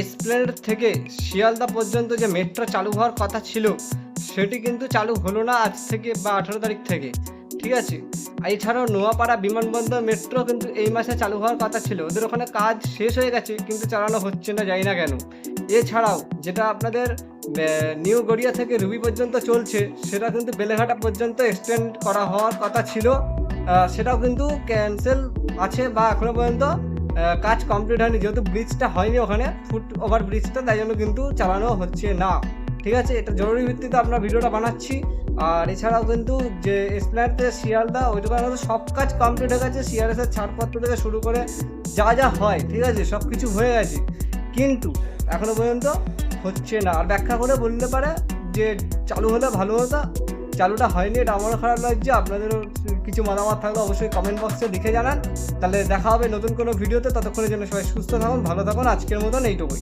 এসপ্লেনেড থেকে শিয়ালদা পর্যন্ত যে মেট্রো চালু হওয়ার কথা ছিল, সেটি কিন্তু চালু হলো না আজ থেকে বা আঠেরো তারিখ থেকে। ঠিক আছে? এছাড়াও নোয়াপাড়া বিমানবন্দর মেট্রো কিন্তু এই মাসে চালু হওয়ার কথা ছিল। ওদের ওখানে কাজ শেষ হয়ে গেছে, কিন্তু চালানো হচ্ছে না জানি না কেন? এছাড়াও যেটা আপনাদের নিউ গড়িয়া থেকে রুবি পর্যন্ত চলছে, সেটা কিন্তু বেলেঘাটা পর্যন্ত এক্সটেন্ড করা হওয়ার কথা ছিল। সেটাও কিন্তু ক্যান্সেল আছে বা এখনও পর্যন্ত কাজ কমপ্লিট হয়নি, যেহেতু ব্রিজটা হয়নি ওখানে ফুট ওভার ব্রিজটা তাই জন্য কিন্তু চালানো হচ্ছে না। ঠিক আছে, এটা জরুরি ভিত্তিতে আমরা ভিডিওটা বানাচ্ছি। আর এছাড়াও কিন্তু যে স্প্ল্যাটে শিয়ালদা ওই দোকানে সব কাজ কমপ্লিট হয়ে গেছে সিআরএসের ছাড়পত্র থেকে শুরু করে যা যা হয়, ঠিক আছে, সব কিছু হয়ে গেছে। কিন্তু এখনও পর্যন্ত হচ্ছে না। আর ব্যাখ্যা করে বলতে পারে যে চালু হলে ভালো হতো চালুটা হয়নি, এটা আমারও খারাপ লাগছে। আপনাদেরও কিছু মতামত থাকলে অবশ্যই কমেন্ট বক্সে লিখে জানান। তাহলে দেখা হবে নতুন কোনো ভিডিওতে। ততক্ষণের জন্য সবাই সুস্থ থাকুন, ভালো থাকুন। আজকের মতন এইটুকুই।